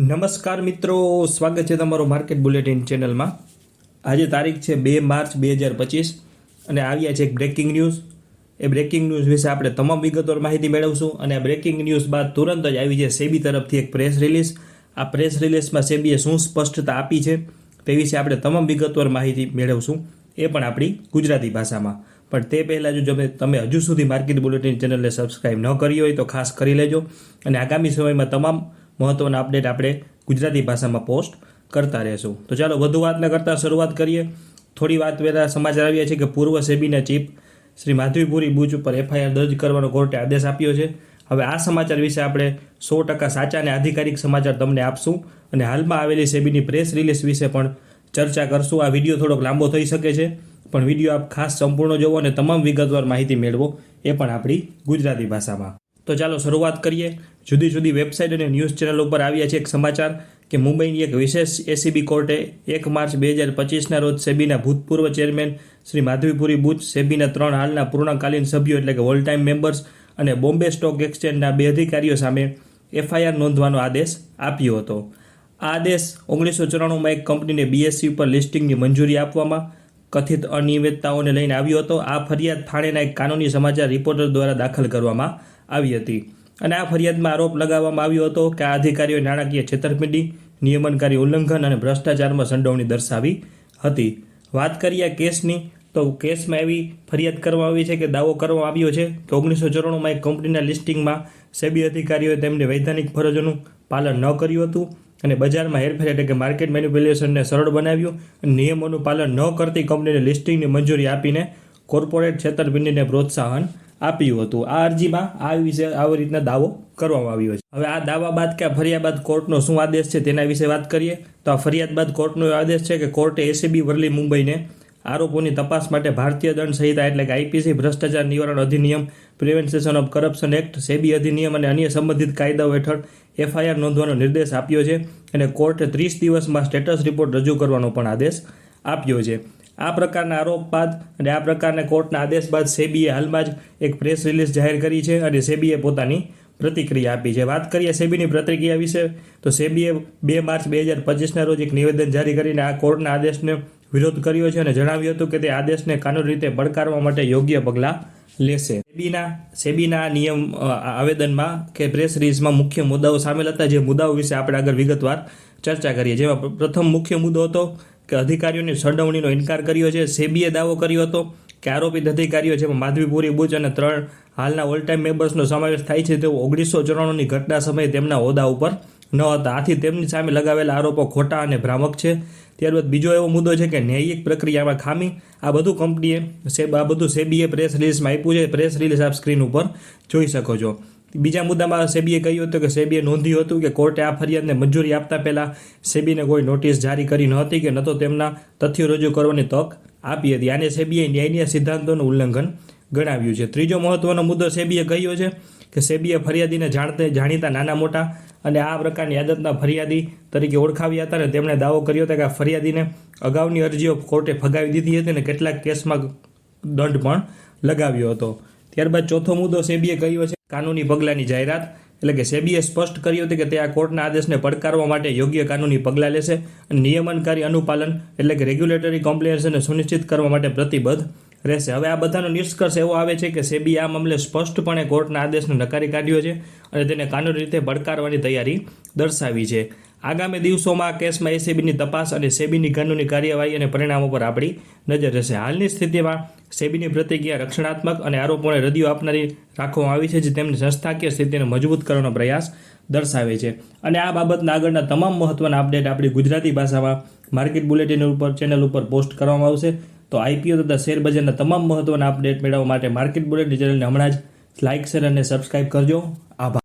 નમસ્કાર મિત્રો, સ્વાગત છે તમારો માર્કેટ બુલેટિન ચેનલમાં. આજે તારીખ છે બે માર્ચ બે હજાર પચીસ અને આવ્યા છે એક બ્રેકિંગ ન્યૂઝ એ બ્રેકિંગ ન્યૂઝ વિશે આપણે તમામ વિગતવાર માહિતી મેળવશું અને આ બ્રેકિંગ ન્યૂઝ બાદ તુરંત જ આવી છે સેબી તરફથી એક પ્રેસ રિલીઝ આ પ્રેસ રિલીઝમાં સેબીએ શું સ્પષ્ટતા આપી છે તે વિશે આપણે તમામ વિગતવાર માહિતી મેળવશું. એ પણ આપણી ગુજરાતી ભાષામાં. પણ તે પહેલાં જો તમે હજુ સુધી માર્કેટ બુલેટિન ચેનલને સબસ્ક્રાઈબ ન કરી હોય તો ખાસ કરી લેજો. અને આગામી સમયમાં તમામ મહત્ત્વના અપડેટ આપણે ગુજરાતી ભાષામાં પોસ્ટ કરતા રહેશું. તો ચાલો વધુ વાત ન કરતાં શરૂઆત કરીએ. થોડી વાત પહેલાં સમાચાર આવ્યા છે કે પૂર્વ સેબીના ચીફ શ્રી માધવીપુરી બુચ ઉપર એફઆઈઆર દર્જ કરવાનો કોર્ટે આદેશ આપ્યો છે. હવે આ સમાચાર વિશે આપણે સો ટકા સાચા અને આધિકારિક સમાચાર તમને આપશું અને હાલમાં આવેલી સેબીની પ્રેસ રિલીઝ વિશે પણ ચર્ચા કરશું. આ વીડિયો થોડોક લાંબો થઈ શકે છે, પણ વીડિયો આપ ખાસ સંપૂર્ણ જોવો અને તમામ વિગતવાર માહિતી મેળવો એ પણ આપણી ગુજરાતી ભાષામાં. તો ચાલો શરૂઆત કરીએ. જુદી જુદી વેબસાઇટ અને ન્યૂઝ ચેનલ ઉપર આવ્યા છે એક સમાચાર કે મુંબઈની એક વિશેષ એસીબી કોર્ટે એક માર્ચ બે હજાર પચીસના રોજ સેબીના ભૂતપૂર્વ ચેરમેન શ્રી માધવીપુરી બુચ સેબીના ત્રણ હાલના પૂર્ણકાલીન સભ્યો એટલે કે ઓલ ટાઈમ મેમ્બર્સ અને બોમ્બે સ્ટોક એક્સચેન્જના બે અધિકારીઓ સામે એફઆઈઆર નોંધવાનો આદેશ આપ્યો હતો. આ આદેશ ઓગણીસો ચોરાણુંમાં એક કંપનીને બીએસસી ઉપર લિસ્ટિંગની મંજૂરી આપવામાં કથિત અનિયમિતતાઓને લઈને આવ્યો હતો. આ ફરિયાદ થાણેના એક કાનૂની સમાચાર રિપોર્ટર દ્વારા દાખલ કરવામાં આવી હતી. અને આ ફરિયાદમાં આરોપ લગાવવામાં આવ્યો હતો કે આ અધિકારીઓએ નાણાકીય છેતરપિંડી, નિયમનકારી ઉલ્લંઘન અને ભ્રષ્ટાચારમાં સંડોવણી દર્શાવી હતી. વાત કરીએ કેસની, તો કેસમાં એવી ફરિયાદ કરવામાં આવી છે કે દાવો કરવામાં આવ્યો છે કે ઓગણીસો ચોરાણુંમાં એક કંપનીના લિસ્ટિંગમાં સેબી અધિકારીઓએ તેમની વૈધાનિક ફરજોનું પાલન ન કર્યું હતું અને બજારમાં હેરફેર એટલે કે માર્કેટ મેન્યુપ્યુલેશનને સરળ બનાવ્યું અને નિયમોનું પાલન ન કરતી કંપનીને લિસ્ટિંગની મંજૂરી આપીને કોર્પોરેટ છેતરપિંડીને પ્રોત્સાહન આપ્યું હતું. આ અરજીમાં આ વિશે આવી રીતના દાવો કરવામાં આવ્યો છે. હવે આ દાવા બાદ કે આ ફરિયાદ બાદ કોર્ટનો શું આદેશ છે તેના વિશે વાત કરીએ. તો આ ફરિયાદ બાદ કોર્ટનો આદેશ છે કે કોર્ટે એસીબી વરલી મુંબઈને આરોપોની તપાસ માટે ભારતીય દંડ સંહિતા એટલે કે આઈપીસી ભ્રષ્ટાચાર નિવારણ અધિનિયમ prevention of corruption act, SEBI અધિનિયમ અને અન્ય સંબંધિત કાયદાઓ હેઠળ એફઆઈઆર નોંધવાનો નિર્દેશ આપ્યો છે. અને કોર્ટે ત્રીસ દિવસમાં સ્ટેટસ રિપોર્ટ રજૂ કરવાનો પણ આદેશ આપ્યો છે. આ પ્રકારના આરોપ બાદ અને આ પ્રકારના કોર્ટના આદેશ બાદ સેબીએ હાલમાં જ એક પ્રેસ રિલીઝ જાહેર કરી છે અને સેબીએ પોતાની પ્રતિક્રિયા આપી છે. વાત કરીએ સેબીની પ્રતિક્રિયા વિશે, તો સેબીએ બે માર્ચ બે હજાર પચીસના રોજ એક નિવેદન જારી કરીને આ કોર્ટના આદેશને વિરોધ કર્યો છે અને જણાવ્યું હતું કે તે આદેશને કાનૂની રીતે પડકારવા માટે યોગ્ય પગલાં લેશે. સેબીના સેબીના નિયમ આવેદનમાં કે પ્રેસ રિલીઝમાં મુખ્ય મુદ્દાઓ સામેલ હતા. જે મુદ્દાઓ વિશે આપણે આગળ વિગતવાર ચર્ચા કરીએ. જેમાં પ્રથમ મુખ્ય મુદ્દો હતો કે અધિકારીઓની સંડોવણીનો ઇનકાર કર્યો છે. સેબીએ દાવો કર્યો હતો કે આરોપિત અધિકારીઓ જેમાં માધવીપુરી બુચ અને ત્રણ હાલના ઓલ ટાઈમ મેમ્બર્સનો સમાવેશ થાય છે તેઓ ઓગણીસો ચોરાણુંની ઘટના સમયે તેમના હોદ્દા ઉપર ન હતા. આથી તેમની સામે લગાવેલા આરોપો ખોટા અને ભ્રામક છે. ત્યારબાદ બીજો એવો મુદ્દો છે કે ન્યાયિક પ્રક્રિયામાં ખામી. આ બધું કંપનીએ સેબ, આ બધું સેબીએ પ્રેસ રિલીઝમાં આપ્યું છે. પ્રેસ રિલીઝ આપ સ્ક્રીન ઉપર જોઈ શકો છો. બીજા મુદ્દામાં સેબીએ કહ્યું હતું કે સેબીએ નોંધ્યું હતું કે કોર્ટે આ ફરિયાદને મંજૂરી આપતા પહેલાં સેબીને કોઈ નોટિસ જારી કરી ન હતી કે ન તો તેમના તથ્યો રજૂ કરવાની તક આપી હતી. આને સેબીએ ન્યાયના સિદ્ધાંતોનું ઉલ્લંઘન ગણાવ્યું છે. ત્રીજો મહત્વનો મુદ્દો સેબીએ કહ્યો છે કે સેબીએ ફરિયાદીને જાણતે જાણીતા નાના મોટા અને આ પ્રકારની આદતના ફરિયાદી તરીકે ઓળખાવ્યા હતા અને તેમણે દાવો કર્યો હતો કે આ ફરિયાદીને અગાઉની અરજીઓ કોર્ટે ફગાવી દીધી હતી અને કેટલાક કેસમાં દંડ પણ લગાવ્યો હતો. ત્યારબાદ ચોથો મુદ્દો સેબીએ કહ્યો છે કાનૂની પગલાંની જાહેરાત, એટલે કે સેબીએ સ્પષ્ટ કર્યું હતું કે તે આ કોર્ટના આદેશને પડકારવા માટે યોગ્ય કાનૂની પગલાં લેશે અને નિયમનકારી અનુપાલન, એટલે કે રેગ્યુલેટરી કોમ્પ્લિયન્સને સુનિશ્ચિત કરવા માટે પ્રતિબદ્ધ રહેશે. હવે આ બધાનો નિષ્કર્ષ એવો આવે છે કે સેબી આ મામલે સ્પષ્ટપણે કોર્ટના આદેશને નકારી કાઢ્યો છે અને તેને કાનૂની રીતે પડકારવાની તૈયારી દર્શાવી છે. આગામી દિવસોમાં કેસમાં એસીબીની તપાસ અને સેબીની કાનૂની કાર્યવાહી અને પરિણામો પર આપણી નજર રહેશે. હાલની સ્થિતિમાં સેબીની પ્રતિક્રિયા રક્ષણાત્મક અને આરોપોને રદિયો આપનારી રાખવામાં આવી છે, જે તેમની સંસ્થાકીય સ્થિતિને મજબૂત કરવાનો પ્રયાસ દર્શાવે છે. અને આ બાબતના આગળના તમામ મહત્વના અપડેટ આપણી ગુજરાતી ભાષામાં માર્કેટ બુલેટિન ઉપર, ચેનલ ઉપર પોસ્ટ કરવામાં આવશે. તો આઈપીઓ તથા શેરબજારના તમામ મહત્વના અપડેટ મેળવવા માટે માર્કેટ બુલેટિન ચેનલને હમણાં જ લાઇક શેર અને સબસ્ક્રાઇબ કરજો. આભાર.